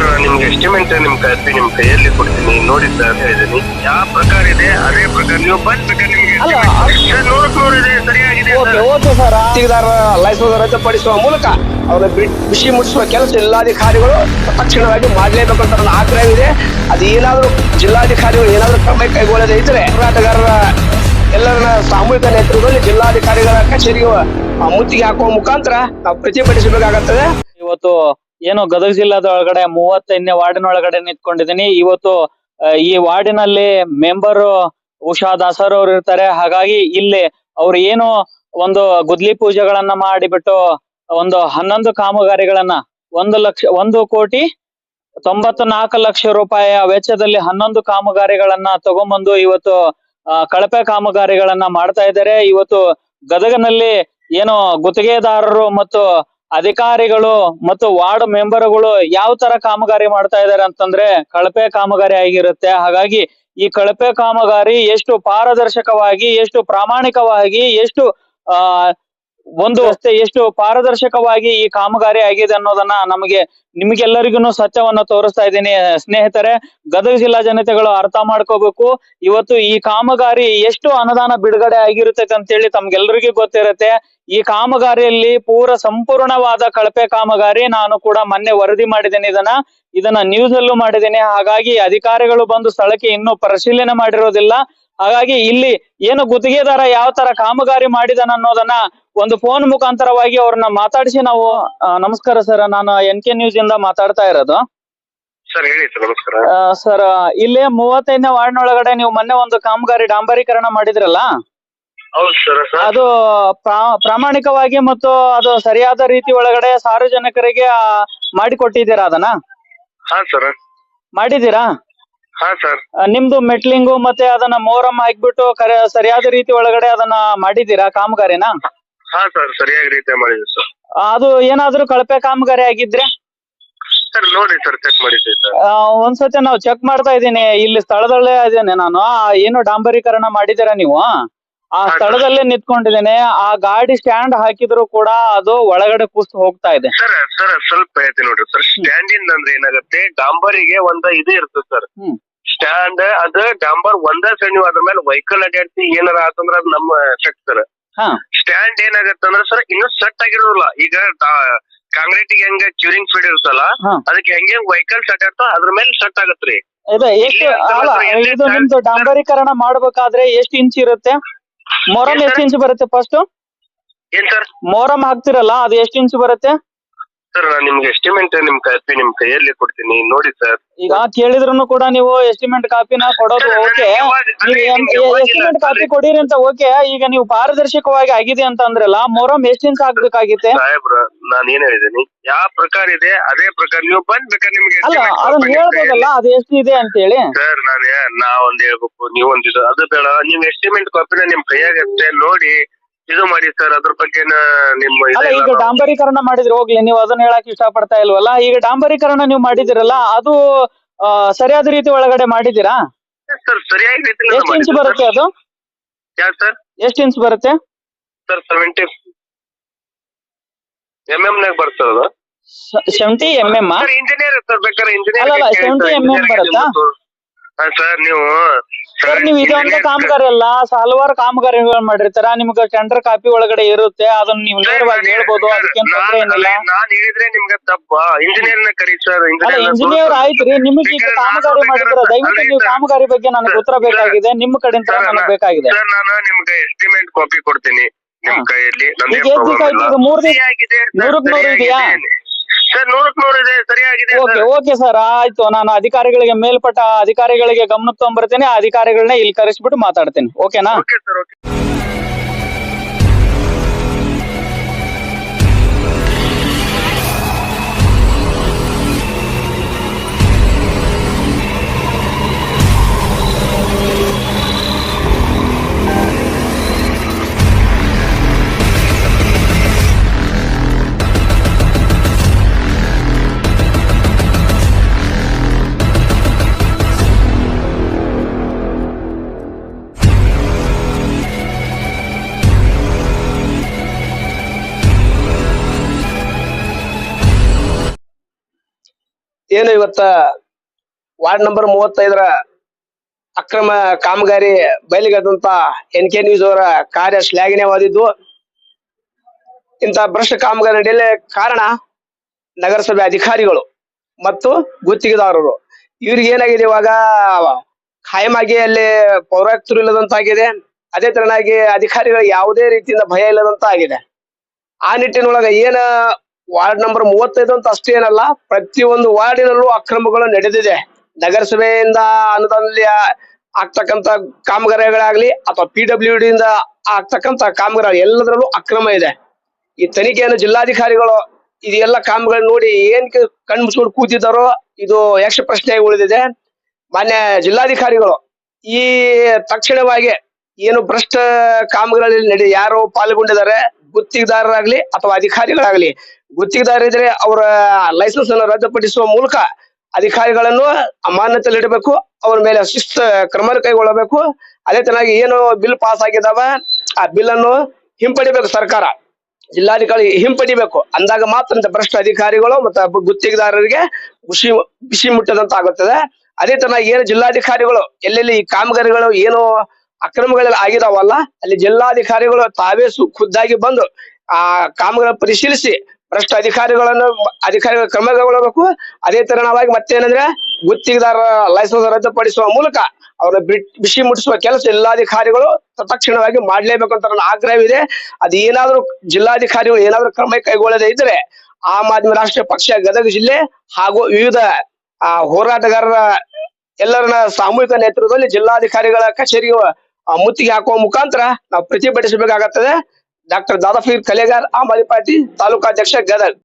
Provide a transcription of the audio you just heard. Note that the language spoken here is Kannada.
ಸರ್ ನಿಮ್ಗೆ ಎಸ್ಟಿಮೇಟ್ ನಿಮ್ ಕೈ ನಿಮ್ ಕೈಯಲ್ಲಿ ಕೊಡ್ತೀನಿ. ನೋಡಿ ಸರ್ ಹೇಳಿದೀನಿ. ಯಾವ ಪ್ರಕಾರ ಇದೆ ಅದೇ ಪ್ರಕಾರ ನೀವು ನಿಮ್ಗೆ ಅಲ್ಲ, ಸರ್ ನೂರಕ್ ನೂರು ಇದೆ ಸರಿಯಾಗಿದೆ ಓಕೆ ಸರ್. Okay sir. ಗುತ್ತಿಗೆದಾರರ ಲೈಸೆನ್ಸ್ ರದ್ದುಪಡಿಸುವ ಮೂಲಕ ಅವರ ಬಿಸಿ ಮುಟ್ಟಿಸುವ ಕೆಲಸ ಜಿಲ್ಲಾಧಿಕಾರಿಗಳು ತಕ್ಷಣವಾಗಿ ಮಾಡಲೇಬೇಕು ಅಂತ ನನ್ನ ಆಗ್ರಹವಿದೆ. ಅದು ಏನಾದರೂ ಜಿಲ್ಲಾಧಿಕಾರಿಗಳು ಏನಾದರೂ ಕ್ರಮ ಕೈಗೊಳ್ಳದೇ ಇದ್ರೆ ಹೋರಾಟಗಾರರ ಎಲ್ಲರ ಸಾಮೂಹಿಕ ನೇತೃತ್ವದಲ್ಲಿ ಜಿಲ್ಲಾಧಿಕಾರಿಗಳ ಕಚೇರಿಗೆ ಆ, ಮುತ್ತಿಗೆ ಹಾಕುವ ಮುಖಾಂತರ ನಾವು ಪ್ರತಿಭಟಿಸಬೇಕಾಗುತ್ತದೆ. ಇವತ್ತು ಏನು ಗದಗ ಜಿಲ್ಲಾದ ಒಳಗಡೆ ಮೂವತ್ತೈದನೇ ವಾರ್ಡಿನ ಒಳಗಡೆ ನಿಂತ್ಕೊಂಡಿದ್ದೀನಿ. ಇವತ್ತು ಈ ವಾರ್ಡಿನಲ್ಲಿ ಮೆಂಬರ್ ಉಷಾ ದಾಸರ್ ಅವರು ಇರ್ತಾರೆ. ಹಾಗಾಗಿ ಇಲ್ಲಿ ಅವ್ರು ಏನು ಒಂದು ಗುದ್ಲಿ ಪೂಜೆಗಳನ್ನ ಮಾಡಿಬಿಟ್ಟು ಒಂದು ಹನ್ನೊಂದು ಕಾಮಗಾರಿಗಳನ್ನ ಒಂದು ಲಕ್ಷ, ಒಂದು ಕೋಟಿ ತೊಂಬತ್ತು ನಾಲ್ಕು ಲಕ್ಷ ರೂಪಾಯಿಯ ವೆಚ್ಚದಲ್ಲಿ ಹನ್ನೊಂದು ಕಾಮಗಾರಿಗಳನ್ನ ತಗೊಂಬಂದು ಇವತ್ತು ಕಳಪೆ ಕಾಮಗಾರಿಗಳನ್ನ ಮಾಡ್ತಾ ಇದ್ದಾರೆ. ಇವತ್ತು ಗದಗನಲ್ಲಿ ಏನೋ ಗುತ್ತಿಗೆದಾರರು ಮತ್ತು ಅಧಿಕಾರಿಗಳು ಮತ್ತು ವಾರ್ಡ್ ಮೆಂಬರ್ಗಳು ಯಾವ ತರ ಕಾಮಗಾರಿ ಮಾಡ್ತಾ ಇದಾರೆ ಅಂತಂದ್ರೆ ಕಳಪೆ ಕಾಮಗಾರಿ ಆಗಿರುತ್ತೆ. ಹಾಗಾಗಿ ಈ ಕಳಪೆ ಕಾಮಗಾರಿ ಎಷ್ಟು ಪಾರದರ್ಶಕವಾಗಿ, ಎಷ್ಟು ಪ್ರಾಮಾಣಿಕವಾಗಿ, ಎಷ್ಟು, ಆ ಒಂದು ರಸ್ತೆ ಎಷ್ಟು ಪಾರದರ್ಶಕವಾಗಿ ಈ ಕಾಮಗಾರಿ ಆಗಿದೆ ಅನ್ನೋದನ್ನ ನಮಗೆ ನಿಮಗೆಲ್ಲರಿಗೂ ಸತ್ಯವನ್ನ ತೋರಿಸ್ತಾ ಇದ್ದೀನಿ. ಸ್ನೇಹಿತರೆ ಗದಗ ಜಿಲ್ಲಾ ಜನತೆಗಳು ಅರ್ಥ ಮಾಡ್ಕೋಬೇಕು. ಇವತ್ತು ಈ ಕಾಮಗಾರಿ ಎಷ್ಟು ಅನುದಾನ ಬಿಡುಗಡೆ ಅಂತ ಅಂತೇಳಿ ತಮ್ಗೆಲ್ಲರಿಗೂ ಗೊತ್ತಿರುತ್ತೆ. ಈ ಕಾಮಗಾರಿಯಲ್ಲಿ ಪೂರ ಸಂಪೂರ್ಣವಾದ ಕಳಪೆ ಕಾಮಗಾರಿ ನಾನು ಕೂಡ ಮೊನ್ನೆ ವರದಿ ಮಾಡಿದ್ದೇನೆ ಇದನ್ನ. ಇದನ್ನ ನ್ಯೂಸ್ ಅಲ್ಲೂ ಮಾಡಿದ್ದೇನೆ. ಹಾಗಾಗಿ ಅಧಿಕಾರಿಗಳು ಬಂದು ಸ್ಥಳಕ್ಕೆ ಇನ್ನೂ ಪರಿಶೀಲನೆ ಮಾಡಿರೋದಿಲ್ಲ. ಹಾಗಾಗಿ ಇಲ್ಲಿ ಏನು ಗುತ್ತಿಗೆದಾರ ಯಾವ ತರ ಕಾಮಗಾರಿ ಮಾಡಿದಾನ ಅನ್ನೋದನ್ನ ಒಂದು ಫೋನ್ ಮುಖಾಂತರವಾಗಿ ಅವ್ರನ್ನ ಮಾತಾಡಿಸಿ ನಾವು ನಮಸ್ಕಾರ ಸರ್ ನಾನು ಎನ್ ಕೆ ನ್ಯೂಸ್ ಇಂದ ಮಾತಾಡ್ತಾ ಇರೋದು. ಸರ್ ಹೇಳಿ ಸರ್ ನಮಸ್ಕಾರ. ಸರ್ ಇಲ್ಲಿ ಮೂವತ್ತೈದನೇ ವಾರ್ಡ್ನೊಳಗಡೆ ನೀವು ಮೊನ್ನೆ ಒಂದು ಕಾಮಗಾರಿ ಡಾಂಬರೀಕರಣ ಮಾಡಿದ್ರಲ್ಲ? ಅದು ಪ್ರಾ- ಪ್ರಾಮಾಣಿಕವಾಗಿ ಮತ್ತು ಅದು ಸರಿಯಾದ ರೀತಿ ಒಳಗಡೆ ಸಾರ್ವಜನಿಕರಿಗೆ ಮಾಡಿಕೊಟ್ಟಿದ್ದೀರಾ ಅದನ್ನ? ಮಾಡಿದ್ದೀರಾ? ಹಾ ಸರ್ ನಿಮ್ದು ಮೆಟ್ಲಿಂಗು ಮತ್ತೆ ಅದನ್ನ ಮೋರಮ್ ಹಾಕ್ಬಿಟ್ಟು ಕರೆ ಸರಿಯಾದ ರೀತಿ ಒಳಗಡೆ ಅದನ್ನ ಮಾಡಿದ್ದೀರಾ ಕಾಮಗಾರಿನ? ಹಾ ಸರ್ ಸರಿಯಾಗಿ ರೀತಿ ಮಾಡಿದ್ವಿ ಸರ್ ಅದು ಏನಾದ್ರೂ ಕಳಪೆ ಕಾಮಗಾರಿ ಆಗಿದ್ರೆ? ಸರ್ ನೋಡಿ ಸರ್ ಚೆಕ್ ಮಾಡಿದ್ವಿ ಸರ್ ಆ, ಒಂದ್ಸತಿ ನಾವು ಚೆಕ್ ಮಾಡ್ತಾ ಇದ್ದೀನಿ. ಇಲ್ಲಿ ಸ್ಥಳದಲ್ಲೇ ಇದ್ದೇನೆ ನಾನು. ಆ, ಏನು ಡಾಂಬರೀಕರಣ ಮಾಡಿದ್ದೀರಾ ನೀವು? ಆ ಸ್ಥಳದಲ್ಲೇ ನಿಂತ್ಕೊಂಡಿದ್ದೇನೆ. ಆ ಗಾಡಿ ಸ್ಟ್ಯಾಂಡ್ ಹಾಕಿದ್ರು ಕೂಡ ಅದು ಒಳಗಡೆ ಕುಸ್ತು ಹೋಗ್ತಾ ಇದೆ. ಸರ್ ಸರ್ ಸ್ವಲ್ಪ ಹೇಳ್ತೀನಿ ನೋಡ್ರಿ ಸರ್ ಸ್ಟ್ಯಾಂಡಿಂದ ಅಂದ್ರೆ ಏನಾಗುತ್ತೆ? ಡಾಂಬರಿಗೆ ಒಂದ ಇದು ಇರ್ತದೆ ಸರ್ ಹ್ಮ್. ಸ್ಟ್ಯಾಂಡ್ ಅದ ಡಾಂಬರ್ ಒಂದ ಸಣ್ಣ ಅದ್ರ ಮೇಲೆ ವೆಹಿಕಲ್ ಅಡ್ಡಾಡ್ತಿ ಏನಾರ ಆತಂದ್ರ ಅದ್ ನಮ್ಮ ಎಫೆಕ್ಟ್ ಸರ್ ಹಾ. ಸ್ಟ್ಯಾಂಡ್ ಏನಾಗತ್ತೆ ಅಂದ್ರೆ ಸರ್ ಇನ್ನು ಸೆಟ್ ಆಗಿರೋದಿಲ್ಲ. ಈಗ ಕಾಂಕ್ರೀಟ್ ಹೆಂಗ ಕ್ಯೂರಿಂಗ್ ಫೀಡ್ ಇರುತ್ತಲ್ಲ ಹಾ. ಅದಕ್ಕೆ ಹೆಂಗೆ ಸೆಟ್ ಅಡ್ಯಾಡ್ತೋ ಅದ್ರ ಮೇಲೆ ಸೆಟ್ ಆಗತ್ರಿ ಇದು ಎಷ್ಟು ಇಲ್ಲಿ ಅಂತ ಅಲ್ಲ ಮಾತ್ರ ಎಲ್ಲಿ ಇದು stand- ನಿಮ್ದು ಡಾಂಬರೀಕರಣ ಮಾಡ್ಬೇಕಾದ್ರೆ ಎಷ್ಟು ಇಂಚ್ ಇರುತ್ತೆ? ಮೊರಂ ಎಷ್ಟು? ಇಂಚ್ ಬರುತ್ತೆ ಫಸ್ಟ್ ಏನ್ ಸರ್ ಮೊರಂ ಹಾಕ್ತಿರಲ್ಲ ಅದು ಎಷ್ಟು ಇಂಚ್ ಬರುತ್ತೆ? ಸರ್ ನಾನು ನಿಮ್ಗೆ ಎಸ್ಟಿಮೇಟ್ ನಿಮ್ ಕಾಪಿ ನಿಮ್ ಕೈಯಲ್ಲಿ ಕೊಡ್ತೀನಿ. ನೋಡಿ ಸರ್ ಈಗ ಕೇಳಿದ್ರು ಕೂಡ ನೀವು ಎಸ್ಟಿಮೇಟ್ ಕಾಪಿನ ಕೊಡೋದು ಓಕೆ ಎಸ್ಟಿಮೇಟ್ ಕಾಪಿ. ಕೊಡಿರಿ ಅಂತ ಓಕೆ ಈಗ ನೀವು ಪಾರದರ್ಶಕವಾಗಿ ಆಗಿದೆ ಅಂತ ಅಂದ್ರಲ್ಲ ಮೊರಂ ಎಷ್ಟು ಇಂಚ್ ಹಾಕ್ಬೇಕಾಗಿತ್ತೆ ನಾನು ನಾನ್ ಏನ್ ಹೇಳಿದೀನಿ ಯಾವ ಪ್ರಕಾರ ಇದೆ ಅದೇ ಪ್ರಕಾರ ನೀವು ಬಂದ್ಬೇಕಾದ್ರೆ ನಿಮ್ಗೆ ಅಲ್ಲ ಅದನ್ನ ಹೇಳ್ಬೋದಲ್ಲ ಅದು ಎಷ್ಟು ಇದೆ ಅಂತ ಹೇಳಿ ಸರ್ ನಾನು ನಾ ಒಂದ್ ಹೇಳ್ಬೇಕು. ನೀವು ಒಂದ್ ಇದು ಅದು ಬೇಡ. ನಿಮ್ ಎಸ್ಟಿಮೇಟ್ ಕಾಪಿನ ನಿಮ್ ಕೈಯಾಗತ್ತೆ ನೋಡಿ. ಇದು ಮಾಡಿ ಸರ್ ಅದ್ರ ಬಗ್ಗೆ ನಿಮ್ಮ ಅಲ್ಲ ಈಗ ಡಾಂಬರೀಕರಣ ಮಾಡಿದ್ರೆ ಹೋಗ್ಲಿ ನೀವು ಅದನ್ನ ಹೇಳಕ್ ಇಷ್ಟಪಡ್ತಾ ಇಲ್ವಲ್ಲ? ಈಗ ಡಾಂಬರೀಕರಣ ನೀವು ಮಾಡಿದಿರಲ್ಲ ಅದು ಆ, ಸರಿಯಾದ ರೀತಿ ಒಳಗಡೆ ಮಾಡಿದ್ದೀರಾ? ಸರ್ ಸರಿಯಾಗಿ ಎಷ್ಟು ಇಂಚ್ ಬರುತ್ತೆ. ಅದು? Yeah sir? ಎಷ್ಟು ಇಂಚ್ ಬರುತ್ತೆ? ಸರ್ ಸೆವೆಂಟಿ ಎಂ ಎಂ ನಾಗ ಬರ್ತದ ಅದು. Seventy M M sir engineer sir ಬೇಕಾದ್ರೆ ಇಂಜಿನಿಯರ್ ಅಲ್ಲ, ಅಲ್ಲ, 70 mm ಬರುತ್ತಾ? ಸರ್ ನೀವು ಸರ್ ನೀವು ಇದೊಂದು ಕಾಮಗಾರಿ ಅಲ್ಲ ಹಲವಾರು ಕಾಮಗಾರಿಗಳು ಮಾಡಿರ್ತಾರ? ನಿಮ್ಗೆ ಟೆಂಡರ್ ಕಾಪಿ ಒಳಗಡೆ ಇರುತ್ತೆ ಅದನ್ನ ನೀವು ನೇರವಾಗಿ ಹೇಳ್ಬೋದು ಅದಕ್ಕೇನ್ ಏನಿಲ್ಲ. ನಾನ್ ಹೇಳಿದ್ರೆ ನಿಮ್ಗೆ ತಪ್ಪ. ಇಂಜಿನಿಯರ್ನ ಕರಿ ಸರ್ ಅಲ್ಲ ಇಂಜಿನಿಯರ್ ಆಯ್ತ್ರಿ ನಿಮಗೆ ಈಗ ಕಾಮಗಾರಿ ಮಾಡಿದ್ರ ದಯವಿಟ್ಟು ನೀವು ಕಾಮಗಾರಿ ಬಗ್ಗೆ ನನಗೆ ಉತ್ತರ ಬೇಕಾಗಿದೆ ನಿಮ್ಮ ಕಡೆಯಿಂದ ನನಗೆ ಬೇಕಾಗಿದೆ. ಸರ್ ನಾನು ನಿಮ್ಗೆ ಎಸ್ಟಿಮೇಟ್ ಕಾಪಿ ಕೊಡ್ತೀನಿ. ನಿಮ್ ಕೈಯಲ್ಲಿ ಮೂರ್ ದಿವಸ ನೂರಕ್ ನೂರು ಇದೆಯಾ? ಸರ್ ನೂರಕ್ ನೂರು ಇದೆ ಸರಿಯಾಗಿದೆ ಓಕೆ ಸರ್. ಓಕೆ ಸರ್ ಆಯ್ತು. ನಾನು ಅಧಿಕಾರಿಗಳಿಗೆ ಮೇಲ್ಪಟ್ಟ ಅಧಿಕಾರಿಗಳಿಗೆ ಗಮನಕ್ಕೆ ತಗೊಂಡ್ಬರ್ತೀನಿ ಆ ಅಧಿಕಾರಿಗಳನ್ನ ಇಲ್ಲಿ ಕರೆಸ್ಬಿಟ್ಟು ಮಾತಾಡ್ತೀನಿ. ಓಕೆನಾ ಓಕೆ ಸರ್ ಓಕೆ ಏನು ಇವತ್ತ ವಾರ್ಡ್ ನಂಬರ್ ಮೂವತ್ತೈದರ ಅಕ್ರಮ ಕಾಮಗಾರಿ ಬಯಲಿಗೆದಂತ ಎನ್ ಕೆ ನ್ಯೂಸ್ ಅವರ ಕಾರ್ಯ ಶ್ಲಾಘನೀಯವಾದಿದ್ದು ಇಂಥ ಭ್ರಷ್ಟ ಕಾಮಗಾರಿ ನಡೆಯಲೇ ಕಾರಣ ನಗರಸಭೆ ಅಧಿಕಾರಿಗಳು ಮತ್ತು ಗುತ್ತಿಗೆದಾರರು. ಇವ್ರಿಗೆ ಏನಾಗಿದೆ ಇವಾಗ ಖಾಯಮಾಗಿ ಅಲ್ಲಿ ಪೌರಾಯುಕ್ತರು ಇಲ್ಲದಂತಾಗಿದೆ. ಅದೇ ತರನಾಗಿ ಅಧಿಕಾರಿಗಳಿಗೆ ಯಾವುದೇ ರೀತಿಯಿಂದ ಭಯ ಇಲ್ಲದಂತ ಆಗಿದೆ ಆ ನಿಟ್ಟಿನೊಳಗ ಏನ ವಾರ್ಡ್ ನಂಬರ್ ಮೂವತ್ತೈದು ಅಂತ ಅಷ್ಟೇ ಏನಲ್ಲ, ಪ್ರತಿಯೊಂದು ವಾರ್ಡಿನಲ್ಲೂ ಅಕ್ರಮಗಳು ನಡೆದಿದೆ. ನಗರಸಭೆಯಿಂದ ಅನುದಾನದಲ್ಲಿ ಆಗ್ತಕ್ಕಂತ ಕಾಮಗಾರಿಗಳಾಗ್ಲಿ ಅಥವಾ ಪಿ ಡಬ್ಲ್ಯೂ ಡಿ ಇಂದ ಆಗ್ತಕ್ಕಂತ ಕಾಮಗಾರಿ ಎಲ್ಲದರಲ್ಲೂ ಅಕ್ರಮ ಇದೆ. ಈ ತನಿಖೆಯನ್ನು ಜಿಲ್ಲಾಧಿಕಾರಿಗಳು ಇದೆಲ್ಲ ಕಾಮಗಾರಿ ನೋಡಿ ಏನ್ ಕಣ್ ಮುಚ್ಕೊಂಡು ಕೂತಿದ್ದಾರೋ, ಇದು ಯಕ್ಷ ಪ್ರಶ್ನೆ ಉಳಿದಿದೆ. ಮಾನ್ಯ ಜಿಲ್ಲಾಧಿಕಾರಿಗಳು, ಈ ತಕ್ಷಣವಾಗಿ ಏನು ಭ್ರಷ್ಟ ಕಾಮಗಾರಿ ನಡೆ ಯಾರು ಪಾಲ್ಗೊಂಡಿದ್ದಾರೆ ಗುತ್ತಿಗೆದಾರರಾಗ್ಲಿ ಅಥವಾ ಅಧಿಕಾರಿಗಳಾಗ್ಲಿ. ಗುತ್ತಿಗೆದಾರ ಇದ್ರೆ ಅವರ ಲೈಸೆನ್ಸ್ ಅನ್ನು ರದ್ದುಪಡಿಸುವ ಮೂಲಕ ಅಧಿಕಾರಿಗಳನ್ನು ಅಮಾನ್ಯತೆಯಲ್ಲಿಡಬೇಕು ಅವ್ರ ಮೇಲೆ ಶಿಸ್ತ ಕ್ರಮ ಕೈಗೊಳ್ಳಬೇಕು. ಅದೇ ತರನಾಗಿ ಏನು ಬಿಲ್ ಪಾಸ್ ಆಗಿದಾವ, ಆ ಬಿಲ್ ಅನ್ನು ಹಿಂಪಡಿಬೇಕು ಸರ್ಕಾರ. ಜಿಲ್ಲಾಧಿಕಾರಿ ಹಿಂಪಡಿಬೇಕು. ಅಂದಾಗ ಮಾತ್ರ ಭ್ರಷ್ಟ ಅಧಿಕಾರಿಗಳು ಮತ್ತೆ ಗುತ್ತಿಗೆದಾರರಿಗೆ ಬಿಸಿ ಮುಟ್ಟದಂತ ಆಗುತ್ತದೆ ಅದೇ ತರನಾಗಿ ಏನು ಜಿಲ್ಲಾಧಿಕಾರಿಗಳು, ಎಲ್ಲೆಲ್ಲಿ ಈ ಕಾಮಗಾರಿಗಳು ಏನು ಅಕ್ರಮಗಳೆಲ್ಲ ಆಗಿದಾವಲ್ಲ ಅಲ್ಲಿ ಜಿಲ್ಲಾಧಿಕಾರಿಗಳು ತಾವೇ ಖುದ್ದಾಗಿ ಬಂದು ಆ ಕಾಮಗಳ ಪರಿಶೀಲಿಸಿ ಭ್ರಷ್ಟ ಅಧಿಕಾರಿಗಳನ್ನು ಅಧಿಕಾರಿಗಳ ಕ್ರಮ ಕೈಗೊಳ್ಳಬೇಕು. ಅದೇ ತರನವಾಗಿ ಮತ್ತೇನಂದ್ರೆ ಗುತ್ತಿಗೆದಾರರ ಲೈಸೆನ್ಸ್ ರದ್ದುಪಡಿಸುವ ಮೂಲಕ ಅವರ ಬಿಸಿ ಮುಟ್ಟಿಸುವ ಕೆಲಸ ಜಿಲ್ಲಾಧಿಕಾರಿಗಳು ತತ್ಕ್ಷಣವಾಗಿ ಮಾಡ್ಲೇಬೇಕು ಅಂತ ನನ್ನ ಆಗ್ರಹವಿದೆ. ಅದು ಏನಾದರೂ ಜಿಲ್ಲಾಧಿಕಾರಿಗಳು ಏನಾದ್ರೂ ಕ್ರಮ ಕೈಗೊಳ್ಳದೇ ಇದ್ರೆ ಆಮ್ ಆದ್ಮಿ ರಾಷ್ಟ್ರೀಯ ಪಕ್ಷ ಗದಗ ಜಿಲ್ಲೆ ಹಾಗೂ ವಿವಿಧ ಆ, ಹೋರಾಟಗಾರರ ಎಲ್ಲರನ್ನ ಸಾಮೂಹಿಕ ನೇತೃತ್ವದಲ್ಲಿ ಜಿಲ್ಲಾಧಿಕಾರಿಗಳ ಕಚೇರಿಗೆ ಆ, ಮುತ್ತಿಗೆ ಹಾಕುವ ಮುಖಾಂತರ ನಾವು ಪ್ರತಿಭಟಿಸಬೇಕಾಗುತ್ತದೆ. ಡಾಕ್ಟರ್ ದಾದಾಪೀರ್ ಕಲೆಗಾರ್ ಆಮ್ ಆದ್ಮಿ ಪಾರ್ಟಿ ತಾಲೂಕಾಧ್ಯಕ್ಷ ಗದಗ್.